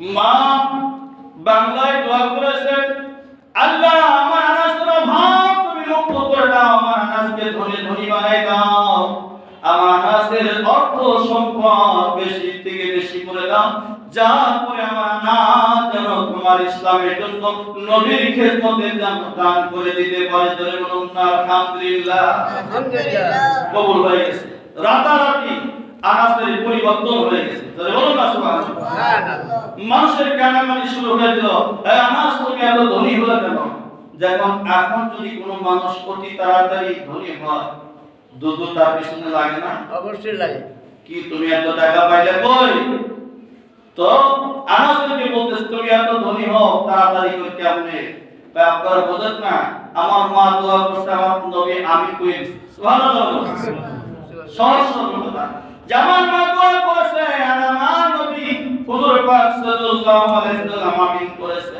মা বাংলায় দোয়া করেছেন আল্লাহ আমার আনাসের অভাব তুমি করে দাও আমার আনাসকে ধনী ধনী বানাই দাও। আমার আনাসের অর্থ সম্পদ বেশি থেকে বেশি করে দাও। যা করে আমার আনাস যেন তোমার ইসলামের জন্য নবীর খেদমতের জন্য দান করে দিতে পারে জোরে বলুন আলহামদুলিল্লাহ। আলহামদুলিল্লাহ। কবুল হয়ে গেছে। রাতারাতি আনাসের পরিবর্তন হয়ে গেছে। বলুন না সুবহানাল্লাহ। মানুষের কানাকানি শুরু হয়ে দিল এই আনাস তুমি এত ধনী হলে কেন? যখন এখন যদি কোনো মানুষ অতি তাড়াতাড়ি ধনী হয় দুধ তার পিছনে লাগে না? অবশ্যই লাগে। কি তুমি এত টাকা পাইলে কই? তো বলতেছে তুমি এত ধনী হও তাড়াতাড়ি করে কেমনে? তা আপনারা বোঝেন না আমার মা দোয়া করছে আমার নবী আমি কই সুবহানাল্লাহ। সহজ সরল কথা। যেমন মা দোয়া করেছে আর আমার নবী হুজুর পাক সাল্লাল্লাহু আলাইহি সাল্লাম আমিন করেছে।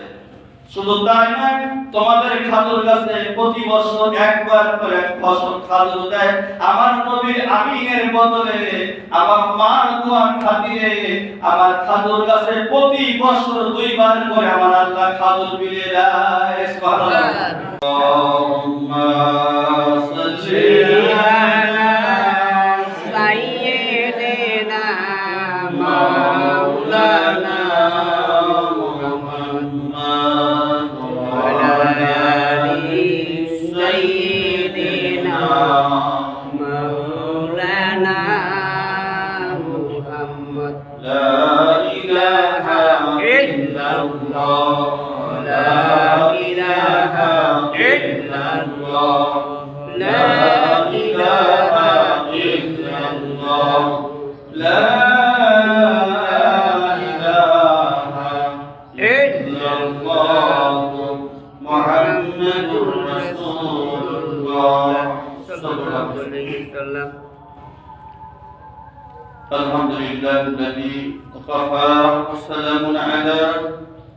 শুধু তাই না তোমাদের খাদুর কাছে প্রতি বছর একবার করে ফসল খাদুর দেয়। আমার নবীর আমিনের বদলে আমার মার দোয়ার খাতিরে আমার খাদুর কাছে প্রতি বছর দুইবার করে আমার আল্লাহ খাদুর বিলিয়ে দেয়। সুবহানাল্লাহ। আল্লাহুম্মা সাল্লি আলা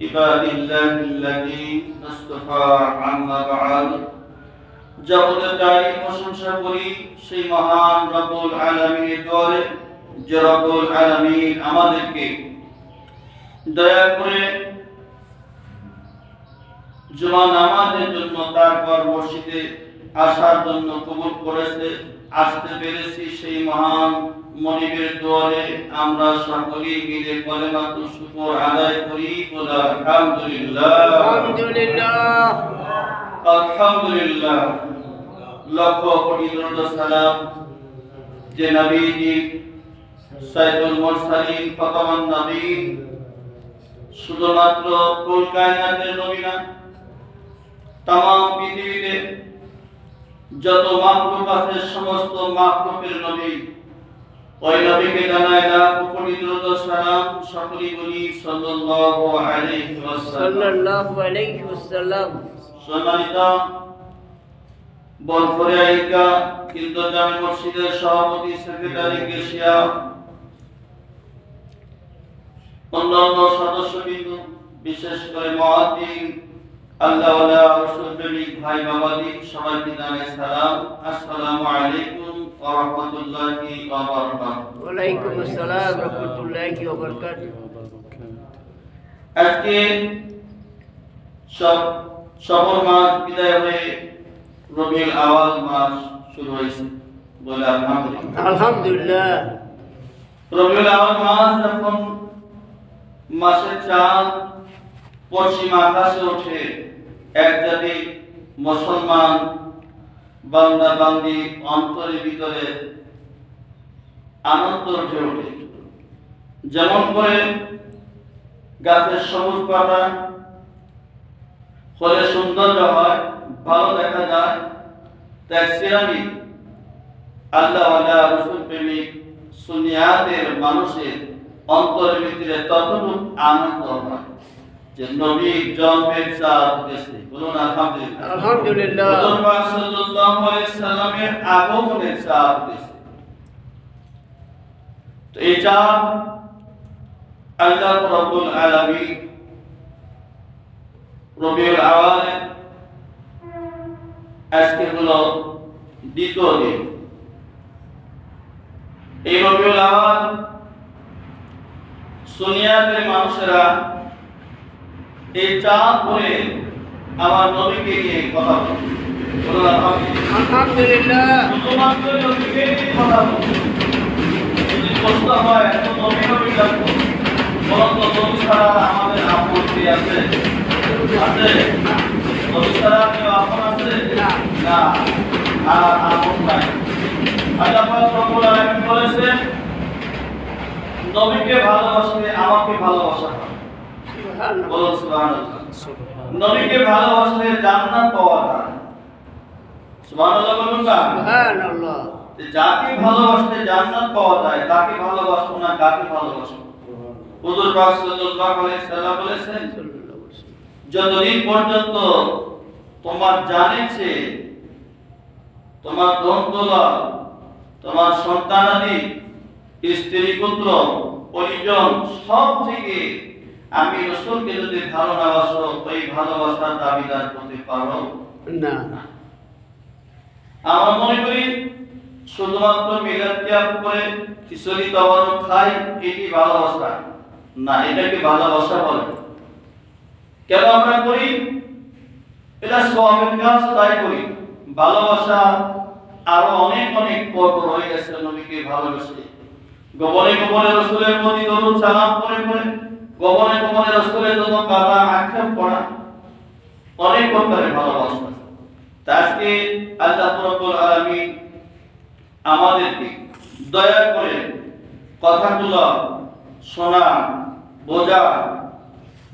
عباد الله الذي اصطفى عما بعد জগতের তাই প্রশংসা করি সেই মহান রব্বুল আলামিনের দরে যে রব্বুল আলামিন আমাদেরকে দয়া করে জুমা নামাজের জন্য তারপর মসজিদে আসার জন্য কবুল করেছে আসতে পেরেছি সেই মহান মনিবের দোয়ারে। আমরা সকলেই মিলে কলেমাত শুকর আদায় করি। বলে আলহামদুলিল্লাহ। আলহামদুলিল্লাহ। আলহামদুলিল্লাহ লক্ষ কোটি দরুদ সালাম যে নবীজি সাইদুল মুরসালিন ফতমান নবী, শুধুমাত্র কুল কায়নাতের নবী না তাম পৃথিবীতে যত মাহলুক আছে সমস্ত মাহলুকের নবী। ওই নবীকে জানায় লাখ কোটি সালাম সকলেই বলি সাল্লাল্লাহু আলাইহি ওয়াসাল্লাম। সাল্লাল্লাহু আলাইহি ওয়াসাল্লাম। সম্মানিত বলফরে আইকা কিন্তু জামে মসজিদের সভাপতি সেক্রেটারি কেশিয়া অন্যান্য সদস্যবৃন্দ বিশেষ করে মহাদিন আল্লাহ রসুল প্রেমিক ভাই বাবাদি সবাইকে জানাই সালাম। আসসালামু আলাইকুম ওয়া রাহমাতুল্লাহি ওয়া বারাকাতুহু ওয়ালাইকুম আসসালাম রাহমাতুল্লাহি ওয়া বারাকাতুহু আজকে সব সফর মাস বিদায় হয়ে রবিউল আওয়াল মাস শুরু হয়েছে বলে আলহামদুলিল্লাহ। আলহামদুলিল্লাহ। রবিউল আওয়াল মাস যখন মাসের চাঁদ পশ্চিম আকাশে ওঠে। এক জাতি মুসলমান, বান্দা বান্দি, অন্তরের ভিতরে আনন্দ উঠে ওঠে। যেমন করে গাছের সবুজ পাতা ফলে সৌন্দর্য হয় ভালো দেখা যায়, তাই আল্লাহ আল্লাহ রসুল প্রেমিক সুনিয়াদের মানুষের অন্তরের ভিতরে ততটুকু আনন্দ হয়। যে নবী জন্মের চাঁদ উঠেছে। বলুন আলহামদুলিল্লাহ। আলহামদুলিল্লাহ। পাক সাল্লাল্লাহু আলাইহি সাল্লামের আগমনের চাঁদ উঠেছে। তো এই চাঁদ আল্লাহ রাব্বুল আলামিন রবিউল আওয়ালে আজকে হলো দ্বিতীয় দিন। এই রবিউল আওয়াল সুনিয়াতের মানুষেরা এই চাপ করে আমার নবীকে নিয়ে কথা বলে। বলুন আলহামদুলিল্লাহ। আলহামদুলিল্লাহ। শুধুমাত্র নবীকে নিয়ে কথা বলে যদি প্রশ্ন হয় এত নবী নবী লাগবো বরং নবী ছাড়া আমাদের আপত্তি আছে? আছে? নবী ছাড়া কেউ আপন আছে? না। না। আর আপন নাই। আল্লাহ রব্বুল আলামিন বলেছেন নবীকে ভালোবাসলে আমাকে ভালোবাসা হয়। সুবহানাল্লাহ। নবীকে ভালোবাসলে জান্নাত পাওয়া যায়। সুবহানাল্লাহ বলুন না। সুবহানাল্লাহ। যে যাকে ভালোবাসলে জান্নাত পাওয়া যায় তাকে ভালোবাসবো না কাকে ভালোবাসবো? হুজুর পাক সাল্লাল্লাহু আলাইহি সাল্লাম বলেছেন যতদিন পর্যন্ত তোমার জানেছে তোমার ধনদৌলা তোমার সন্তানাদি স্ত্রী পুত্র পরিজন সব থেকে আমি রসুলকে যদি ভালো না বাসো ওই ভালোবাসার দাবিদার করতে পারো? না। আমরা মনে করি শুধুমাত্র মিলাদ ক্যাপ করে খিচুড়ি তবারক খাই এটি ভালোবাসা। না এটাকে ভালোবাসা বলে। কেন আমরা করি? এটা সবের কাজ তাই করি। ভালোবাসা আরও অনেক অনেক পথ রয়ে গেছে নবীকে ভালোবেসে। গোপনে গোপনে রসুলের প্রতি দরুদ সালাম করে করে গোপনে গোপনে রসুলের জন্য কাদা আক্ষেপ করা অনেক প্রকারের ভালোবাসা আজকে আল্লাহ রব্বুল আলামিন আমাদেরকে দয়া করে কথাগুলো শোনা বোঝা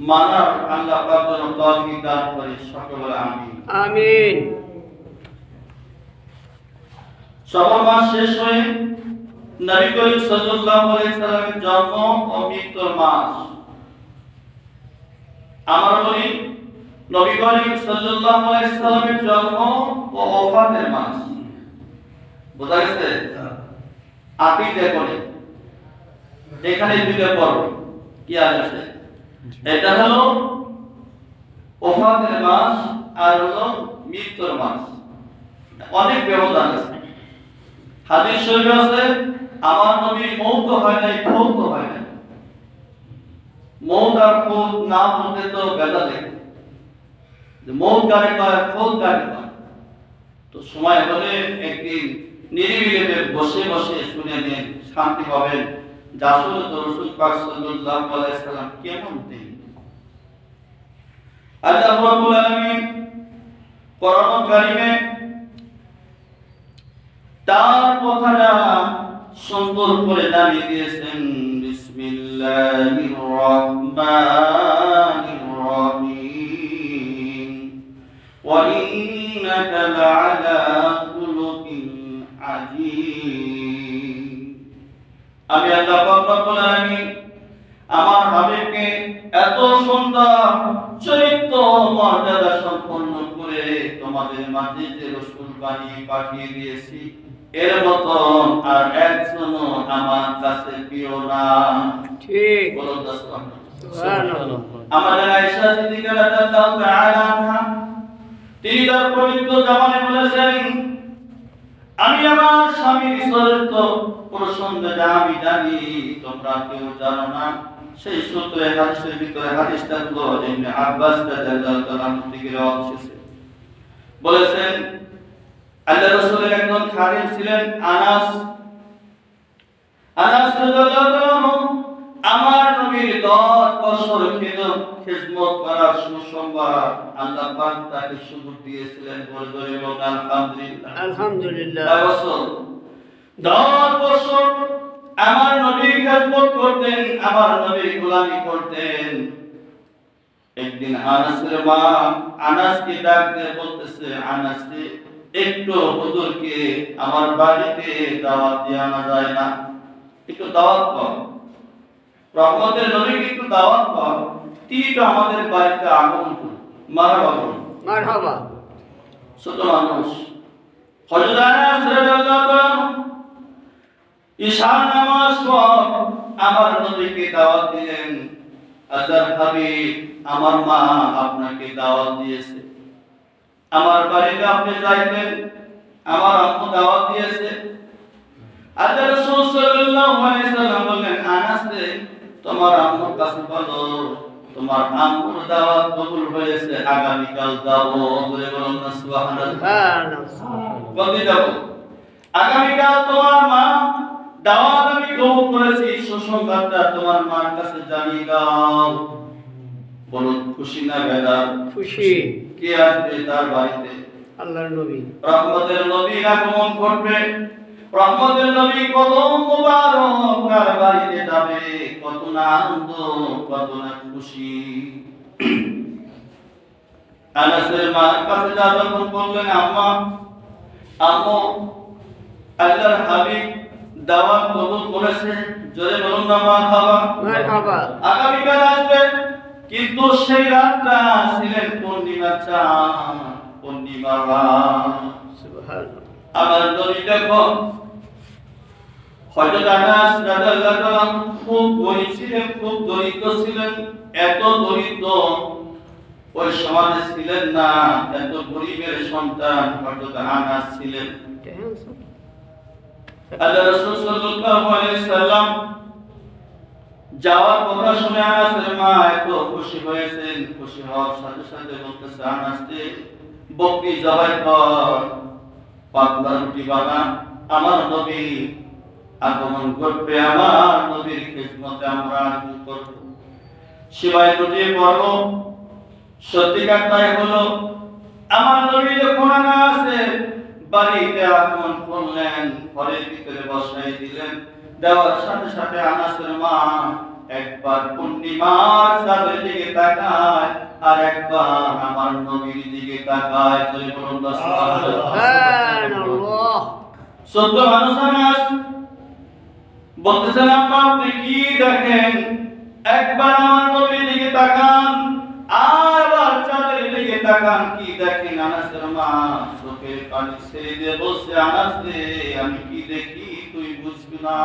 মানার আল্লাহ পাক যেন তৌফিক দান করে সকলে আমিন। আমিন। সবার মাস শেষ হয়ে নবী করিম সাল্লাল্লাহু আলাইহি সাল্লামের জন্ম ও মৃত্যুর মাস। আমরা বলি নবী করিম সাল্লাল্লাহু আলাইহি সাল্লামের জন্ম ও ওফাতের মাস। বোঝা গেছে? আকিদে করে। এখানে দুইটা পর্ব কি আছে? এটা হলো ওফাতের মাস আর হলো মৃত্যুর মাস। অনেক ব্যবধান আছে। হাদিস শরীফ আছে আমার নবীর মৌত হয় নাই ফৌত হয় নাই। আর ফৌত না বলতে তো পায় তো সময় হলে একদিন নিরিবিলিতে বসে বসে শুনে শান্তি পাবেন। যে আসলে তো রসুল পাক সাল্লাল্লাহু আলাইহি সাল্লাম কেমন আল্লাহ রাব্বুল আলামিন কোরআন কারিমে তার কথাটা সুন্দর করে জানিয়ে দিয়েছেন। আমি আল্লাহ রব্বুল আলামিন আমার হাবিবকে এত সুন্দর চরিত্র মর্যাদা সম্পন্ন করে তোমাদের মাঝে রসুল বানিয়ে পাঠিয়ে দিয়েছি। এর মতন আর একজনও আমার কাছে প্রিয় না। ঠিক। বলুন আমাদের আয়েশা সিদ্দিকা রাদিয়াল্লাহু তাআলা আনহা তিনি তার পবিত্র জবানে বলেছেন আমি আমার স্বামীর চরিত্র প্রসঙ্গে যা আমি জানি তোমরা কেউ জানো না। সেই সূত্রে হাদিসের ভিতরে হাদিসটা হলো ইবনে আব্বাস রাদিয়াল্লাহু তাআলা থেকে এসেছে। বলেছেন আল্লাহ রাসূলের একজন খাদেম ছিলেন আনাস। আনাস আমার নবীর 10 বছর খেদমত খিদমত করার সুসংবাদ আল্লাহ পাক তাকে সুযোগ দিয়েছিলেন বলে বলে আলহামদুলিল্লাহ। আলহামদুলিল্লাহ। বছর। দশ বছর আমার নবীর খেদমত করতেন আমার নবীর গোলামি করতেন। একদিন আনাসের মা আনাসকে ডাক দিয়ে বলতেছে আনাসকে একটু হুজুরকে আমার বাড়িতে দাওয়াত দিয়ে আনা যায় না। একটু দাওয়াত কর। রহমতের নবীকে একটু দাওয়াত কর। তিনি তো আমাদের বাড়িতে আগমন মারহাবা ছোট মানুষ। হযরত আনাস রাদিয়াল্লাহু তাআলা ঈশা নামাজ পর আমার নবীকে দাওয়াত দিলেন। আল্লাহর হাবিব আমার মা আপনাকে দাওয়াত দিয়েছে। আমার বাড়িতে আপনি যাইতেন আমার আম্মু দাওয়াত দিয়েছে। আল্লাহ রাসূল সাল্লাল্লাহু আলাইহি সাল্লাম বললেন আনাস তোমার আম্মুর কাছে বলো তোমার আম্মুর দাওয়াত কবুল হয়েছে আগামীকাল যাব। বলে বলুন না সুবহানাল্লাহ। কবে যাব। আগামীকাল তোমার মা দাওয়াত আমি কবুল করেছি সুসংবাদটা তোমার মার কাছে জানিয়ে দাও। বলুন খুশি না বেদার খুশি। কে আসবে তার বাড়িতে? আল্লাহর নবী। রহমতের নবীর আগমন ঘটবে রহমতের নবী কদম মুবারক তার বাড়িতে যাবে? কত না আনন্দ কত না খুশি। আনাসের মার কাছে যা যখন বললেন আম্মা আম্মু আল্লাহর হাবিব দাওয়াত কবুল করেছে জোরে বলুন না মারহাবা মারহাবা আগামীকাল আসবে। কিন্তু সেই রাতটা ছিলেন পূর্ণিমা চাঁদ পূর্ণিমা নবী দেখো হযরত আনাস রাদিয়াল্লাহু তাআলা খুব গরিব ছিলেন খুব দরিদ্র ছিলেন এত দরিদ্র ওই সমাজে ছিলেন না এত গরিবের সন্তান হযরত আনাস ছিলেন। আল্লাহ রাসূল সাল্লাল্লাহু আলাইহি সাল্লাম যাওয়ার কথা শুনে আনাসের মা এত খুশি হয়েছেন, খুশি হওয়ার সাথে সাথে বলতেছে, আনাস রে, বকরি জবাই কর, পাতলা রুটি বানা, আমার নবী আগমন করবে আমার নবীর খিদমতে আমরা আরজু করব? সেবাই রুটি পর্ব সত্যিকার তাই হলো, আমার নবী যখন আছে বাড়িতে আগমন করলেন ঘরের ভিতরে বসাই দিলেন। দেওয়ার সাথে সাথে আনাসের মা একবার পূর্ণিমার চাঁদের দিকে তাকায় আর একবার আমার নবীর দিকে তাকায়। বলুন সত্য মানুষ আনাস বলতেছেন আম্মা আপনি কি দেখেন? একবার আমার নবীর দিকে তাকান আর তাকান কি দেখেন আনাসের মা চোখের পানি ছেড়ে দিয়ে বলছে আনাস রে আমি কি দেখি? তুই বুঝবি না।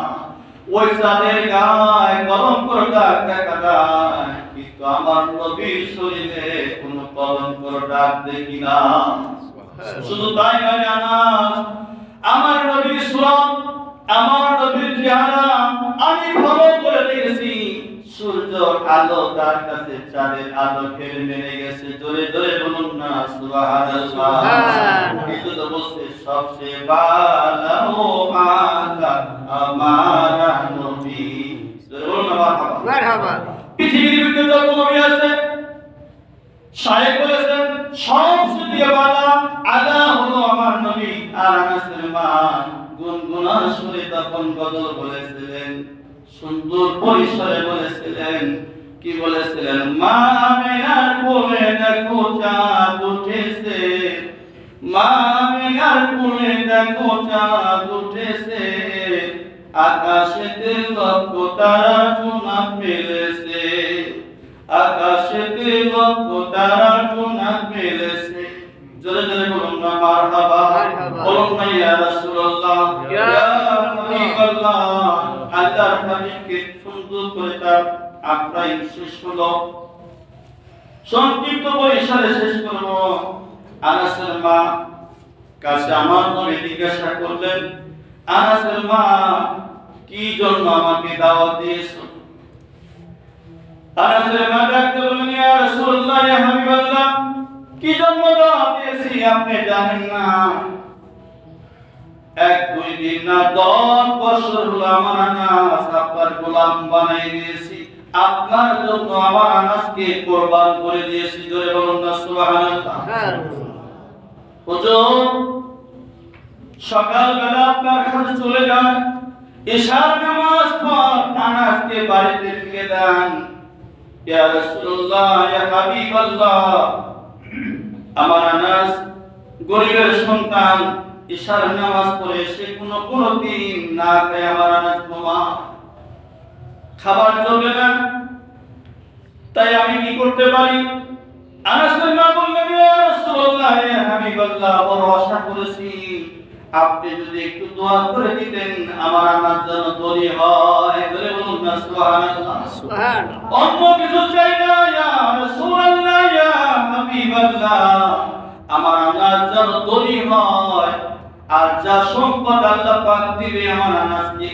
ওই চাঁদের গায়ে কলঙ্কর দাগ দেখা যায় কিন্তু আমার নবীর শরীরে কোনো কলঙ্কর দাগ দেখি না। শুধু তাই নয় আনাস আমার নবীর সুরত আমার নবীর চেহারা আমি ফলো করে দেখেছি। সূর্য আলো তার কাছে চাঁদের আলো ফের মেরে গেছে। জোরে জোরে বলুন না সুবহানাল্লাহ। কিন্তু তো বলছে সবচেয়ে ভালো আল্লাহ আমার নবী। বলুন না মারহাবা। মারহাবা। পৃথিবীর ভিতরে যত নবী আছে। শায়েখ বলেছেন সবচেয়ে বালা আলা হলো আমার নবী। আর আনাসের মা গুনগুনা সুরে তখন গজল বলেছিলেন। সুন্দর পরিসরে বলেছিলেন কি বলেছিলেন মা মেনার কোলে দেখো চাঁদ উঠেছে মা মেনার কোলে দেখো চাঁদ উঠেছে আকাশেতে লক্ষ তারা চুনা ফেলেছে আকাশেতে লক্ষ তারা চুনা ফেলেছে জোরে জোরে বলুন না মারহাবা। বলুন না ইয়া রাসূলুল্লাহ ইয়া। হাবিবাল্লাহ হাবিবকে সুন্দর করে তার আপ্যায়ন শেষ হলো সংক্ষিপ্ত পরিসরে শেষ করব। আনাসের মা কাছে আমার নবী জিজ্ঞাসা করলেন, আনাসের মা, কি জন্য আমাকে দাওয়াত দিয়েছ? আনাসের মা কি জন্য দাওয়াত দিয়েছি? আপনি জানেন না। এক দুই দিন না দশ বছর হলো আমার আনাস আপনার গোলাম বানাই দিয়েছি। আপনার জন্য আমার আনাসকে কোরবান করে দিয়েছি ধরে বলুন না সুবহানাল্লাহ। সুবহানাল্লাহ সকালবেলা আপনার কাছে চলে যান ঈশার নামাজ পর আনাসকে বাড়িতে ফিরে দেন। ইয়া রাসূলুল্লাহ ইয়া হাবিবাল্লাহ আমার আনাস গরিবের সন্তান। ঈশার নামাজ পড়ে সে কোনো কোনো দিন না খায় আমার আনাস ঘুমা খাবার চলবে না। তাই আমি কি করতে পারি? আনাস বললেন রাসূলুল্লাহ হাবিবাল্লাহ বড় আশা করেছি। আপনি যদি একটু দোয়া করে দিতেন আমার আমার জন্য দলি হয়। বলে বলুন না সুবহানাল্লাহ। সুবহানাল্লাহ। অন্য কিছু চাই না ইয়া রাসূলুল্লাহ ইয়া হাবিবাল্লাহ। যা সম্পদ আল্লাহ পাক দিবে আমার আনাসকে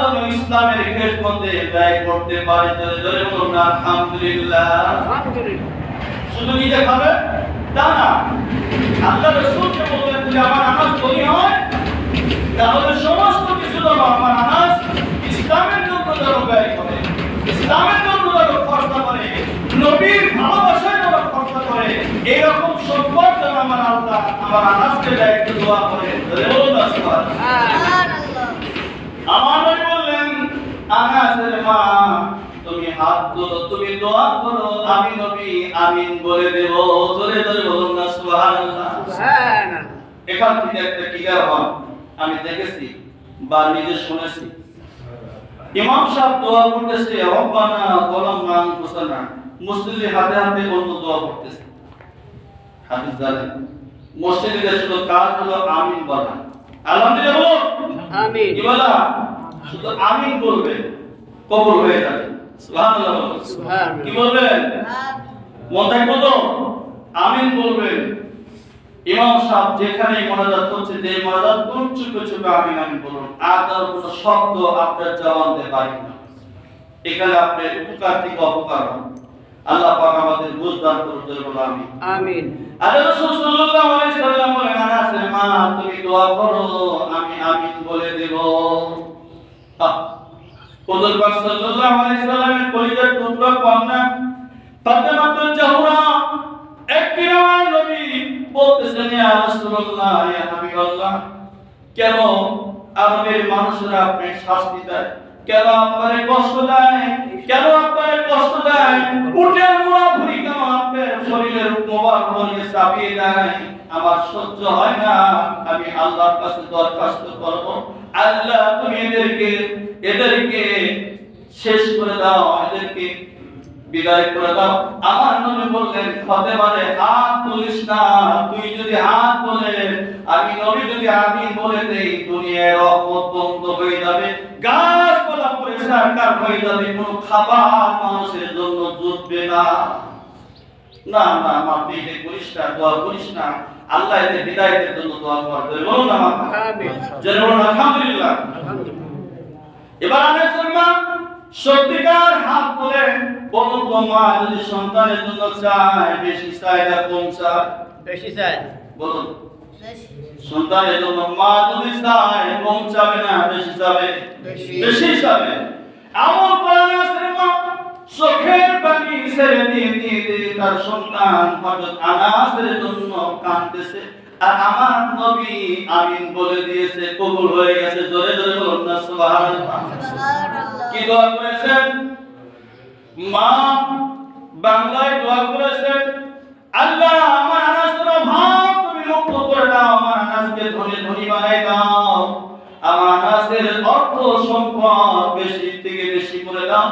যেন ইসলামের খেদমতে ব্যয় করতে পারে জোরে জোরে বলুন আলহামদুলিল্লাহ। শুধু নিজে খাবে? তা না। আল্লাহ রসুলকে বললেন যদি আমার আনাজ ধনী হয় তাহলে সমস্ত কিছু যেন আমার আনাজ ইসলামের জন্য যেন ব্যয় করে ইসলামের জন্য যেন খরচা করে। নবীর ভালোবাসায় খরচা এইরকম সম্পদ যেন আমার আল্লাহ আমার আনাজকে দেয় একটু দোয়া করে। আমার বললেন আনাসের মা তুমি হাত তোলো তুমি দোয়া করো আমি নবী আমিন বলে দেব জোরে জোরে বলুন না সুবহানাল্লাহ। এখান থেকে একটা হন আমি দেখেছি বা নিজে শুনেছি। ইমাম সাহেব দোয়া করতেছে রব্বানা গোলামনা আনফুসানা মুসলিমের হাতে হাতে অন্য দোয়া করতেছে। হাদিস জানেন। মসজিদে শুধু কাজ হলো আমিন বলা। আলহামদুলিল্লাহ বলুন। আমিন। কি বলা? শুধু আমিন বলবে কবুল হয়ে যাবে। সুবহানাল্লাহ সুবহানাল্লাহ। কি বলবেন মন থাকব তো? আমিন বলবেন ইমাম সাহেব যেখানে মোনাজাত করছে যে মোনাজাত কোন চুপে চুপে আমিন আমিন বলুন। আর তার কোনো শব্দ আপনার জবানতে পারি না। এখানে আপনার উপকার থেকে অপকার হন আল্লাহ পাক আমাদের করুন জোরে বলো আমিন। আমিন। আল্লাহ রাসূল সাল্লাল্লাহু আলাইহি সাল্লাম বলেন আনাসের মা, তুমি দোয়া করো, আমি আমিন বলে দেব। হুজুর পাক সাল্লাল্লাহু আলাইহি সাল্লামের পরিবার টুকরা কন্যা ফাতেমাতুল জাহরা একদিন আমার নবী বলতেছেন ইয়া রাসূলুল্লাহ কেন আরবের মানুষরা আপনি শাস্তি দেয়? কেন আপনারে কষ্ট দেয়? কেন আপনারে কষ্ট দেয়? উঠে মোড়া ভুড়ি কেন আপনার শরীরের মোবারক বলে চাপিয়ে দেয়? আমার সহ্য হয় না। আমি আল্লাহর কাছে দরখাস্ত করব। আল্লাহ, তুমি এদেরকে এদেরকে শেষ করে দাও। এদেরকে বিদায় করে দাও। আমার নবী বললেন ফাতেমারে হাত তুলিস না তুই যদি হাত তোলে আমি নবী যদি আমি বলে দেই দুনিয়ার রহমত বন্ধ হয়ে যাবে গাছপালা পরে সরকার হয়ে যাবে কোনো খাবার মানুষের জন্য জুটবে না। না না মা এটা করিস না দোয়া করিস না আল্লাহ এদের বিদায়ের জন্য দোয়া করতে বলুন না মা। আমিন। আলহামদুলিল্লাহ। এবার আনাস মা সত্যিকার হাত তুলে বলুন তো মা যদি সন্তানের জন্য চায় বেশি চায় না কম চায়? বেশি চাই বলুন। সন্তানের জন্য মা যদি চায় কম চাবে না বেশি চাবে? বেশি। চাবে। মা চোখের পানি ছেড়ে দিয়ে দিয়ে দিয়ে তার সন্তান আনাসের জন্য কাঁদতেছে। আর আমার নবী আমিন বলে দিয়েছে কবুল হয়ে গেছে। জোরে জোরে বলুন না সুবহানাল্লাহ। কি দোয়া করেছেন? মা বাংলায় দোয়া করেছেন আল্লাহ আমার আনাসের অভাব তুমি মুক্ত করে দাও আমার আনাসকে ধনী ধনী বানাই দাও। আমার আনাসের অর্থ সম্পদ বেশি থেকে বেশি করে দাও।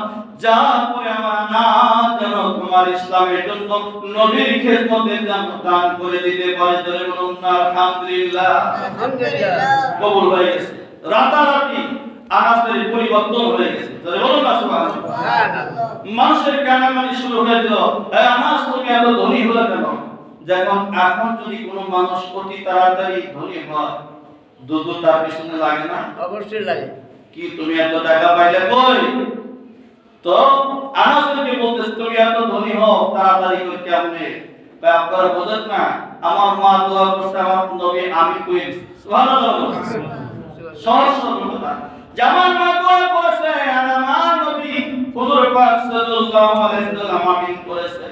যা করে আমার আনাস যেন তোমার ইসলামের জন্য নবীর খেদমতে যেন দান করে দিতে পারে জোরে বলুন না আলহামদুলিল্লাহ। আলহামদুলিল্লাহ। কবুল হয়ে গেছে। রাতারাতি আনাসের পরিবর্তন হয়ে গেছে। তাহলে না সুবহানাল্লাহ। মানুষের কানাকানি শুরু হয়ে দিল এই আনাস তুমি এত ধনী হলে কেন? যখন এখন যদি কোনো মানুষ অতি তাড়াতাড়ি ধনী হয় দুধ তার পিছনে লাগে না? অবশ্যই লাগে। কি তুমি এত টাকা পাইলে কই? তো আনাস তুমি বলতেছ তুমি এত ধনী হও তাড়াতাড়ি করে কেমনে? আপনারা বোঝেন না আমার মা দোয়া করছে আমার নবী আমি কই সুবহানাল্লাহ। সহজ সরল কথা। জামান মা দোয়া করেছে আর আমার নবী হুজুর পাক সাল্লাল্লাহু আলাইহি সাল্লাম আমিন করেছে।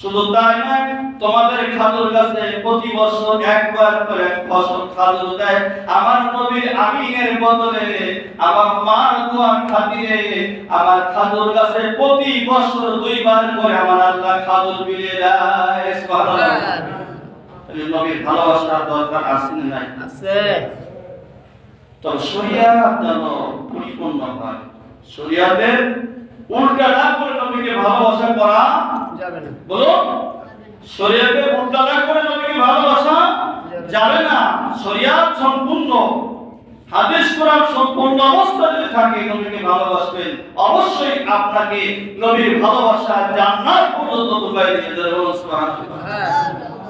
শুধু তাই না তোমাদের খাদুর কাছে প্রতি বছর একবার করে ফসল খাদুর দেয়। আমার নবীর আমিনের বদলে আমার মার দোয়ার খাতিরে আমার খাদুর কাছে প্রতি বছর দুইবার করে আমার আল্লাহ খাদুর বিলিয়ে দেয়। সুবহানাল্লাহ। নবীর ভালোবাসার দরকার আছে না নাই? আছে। তবে শরিয়াত যেন পরিপূর্ণ হয়। শরিয়াতের উল্টাটা করে নবীকে ভালোবাসা করা যাবে না। বলো? শরিয়াতের উল্টাটা করে নবীকে ভালোবাসা যাবে না। শরিয়াত সম্পূর্ণ হাদিস কোরআন সম্পূর্ণ অবস্থা যদি থাকে নবীকে ভালোবাসবেন অবশ্যই আপনাকে নবীর ভালোবাসা জান্নাত পর্যন্ত ঢুকাই দিয়ে দেবে সুবহানাল্লাহ। হ্যাঁ।